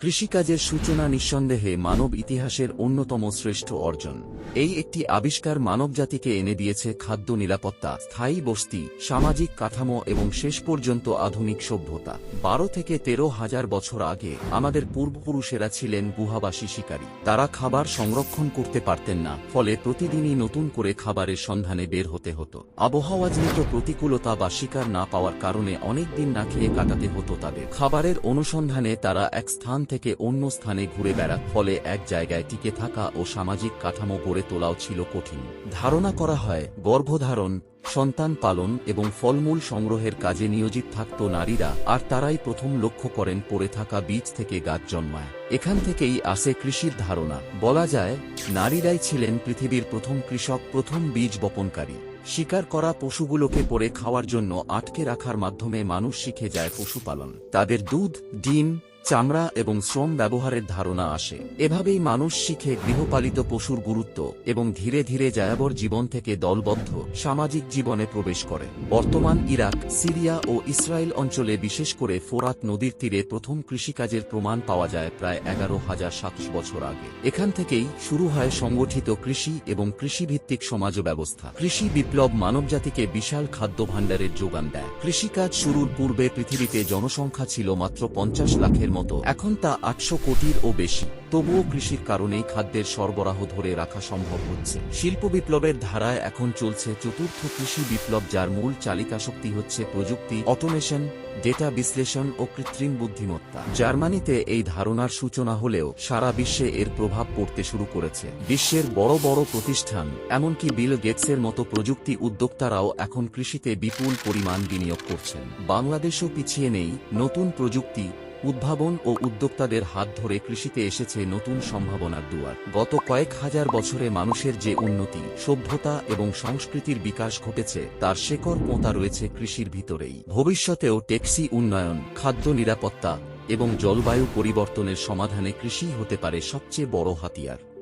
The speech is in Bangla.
কৃষিকাজের সূচনা নিঃসন্দেহে মানব ইতিহাসের অন্যতম শ্রেষ্ঠ অর্জন। এই একটি আবিষ্কার মানবজাতিকে এনে দিয়েছে খাদ্য নিরাপত্তা, স্থায়ী বস্তি, সামাজিক কাঠামো এবং শেষ পর্যন্ত আধুনিক সভ্যতা। বারো থেকে তেরো হাজার বছর আগে আমাদের পূর্বপুরুষেরা ছিলেন গুহাবাসী শিকারী। তারা খাবার সংরক্ষণ করতে পারতেন না, ফলে প্রতিদিনই নতুন করে খাবারের সন্ধানে বের হতে হতো। আবহাওয়াজনিত প্রতিকূলতা বা শিকার না পাওয়ার কারণে অনেক দিন না খেয়ে কাটাতে হতো তাদের। খাবারের অনুসন্ধানে তারা এক স্থান থেকে অন্য স্থানে ঘুরে বেড়াত ফলে এক জায়গায় টিকে থাকা ও সামাজিক কাঠামো গড়ে তোলাও ছিল কঠিন। ধারণা করা হয়, গর্ভধারণ, সন্তান পালন এবং ফলমূল সংগ্রহের কাজে নিয়োজিত থাকত নারীরা, আর তারাই প্রথম লক্ষ্য করেন পড়ে থাকা বীজ থেকে গাছ জন্মায়। এখান থেকেই আসে কৃষির ধারণা। বলা যায়, নারীরাই ছিলেন পৃথিবীর প্রথম কৃষক, প্রথম বীজ বপনকারী। শিকার করা পশুগুলোকে পরে খাওয়ার জন্য আটকে রাখার মাধ্যমে মানুষ শিখে যায় পশুপালন। তাদের দুধ, ডিম চামড়া এবং শ্রম ব্যবহারের ধারণা আসে। এভাবেই মানুষ শিখে গৃহপালিত পশুর গুরুত্ব এবং ধীরে ধীরে জায়াবর জীবন থেকে দলবদ্ধ সামাজিক জীবনে প্রবেশ করে। বর্তমান ইরাক, সিরিয়া ও ইসরায়েল অঞ্চলে বিশেষ করে ফোরাত নদীর তীরে প্রথম কৃষিকাজের প্রমাণ পাওয়া যায় প্রায় এগারো হাজার সাতশো বছর আগে। এখান থেকেই শুরু হয় সংগঠিত কৃষি এবং কৃষিভিত্তিক সমাজ ব্যবস্থা কৃষি বিপ্লব মানবজাতিকে বিশাল খাদ্য ভাণ্ডারের যোগান দেয়। কৃষিকাজ শুরুর পূর্বে পৃথিবীতে জনসংখ্যা ছিল মাত্র পঞ্চাশ লাখের মতো। এখন তা আটশো কোটির ও বেশি। তবুও কৃষির কারণেই খাদ্যের সরবরাহ ধরে রাখা সম্ভব হচ্ছে। শিল্প বিপ্লবের ধারায় এখন চলছে চতুর্থ কৃষি বিপ্লব যার মূল চালিকা শক্তি হচ্ছে প্রযুক্তি, অটোমেশন, ডেটা বিশ্লেষণ ও কৃত্রিম বুদ্ধিমত্তা। জার্মানিতে এই ধারণার সূচনা হলেও সারা বিশ্বে এর প্রভাব পড়তে শুরু করেছে। বিশ্বের বড় বড় প্রতিষ্ঠান, এমনকি বিল গেটসের মতো প্রযুক্তি উদ্যোক্তারাও এখন কৃষিতে বিপুল পরিমাণ বিনিয়োগ করছেন। বাংলাদেশও পিছিয়ে নেই, নতুন প্রযুক্তি উদ্ভাবন ও উদ্যোক্তাদের হাত ধরে কৃষিতে এসেছে নতুন সম্ভাবনার দুয়ার। গত কয়েক হাজার বছরে মানুষের যে উন্নতি, সভ্যতা এবং সংস্কৃতির বিকাশ ঘটেছে, তার শেকড় পোঁতা রয়েছে কৃষির ভিতরেই। ভবিষ্যতেও টেক্সি উন্নয়ন, খাদ্য নিরাপত্তা এবং জলবায়ু পরিবর্তনের সমাধানে কৃষি হতে পারে সবচেয়ে বড় হাতিয়ার।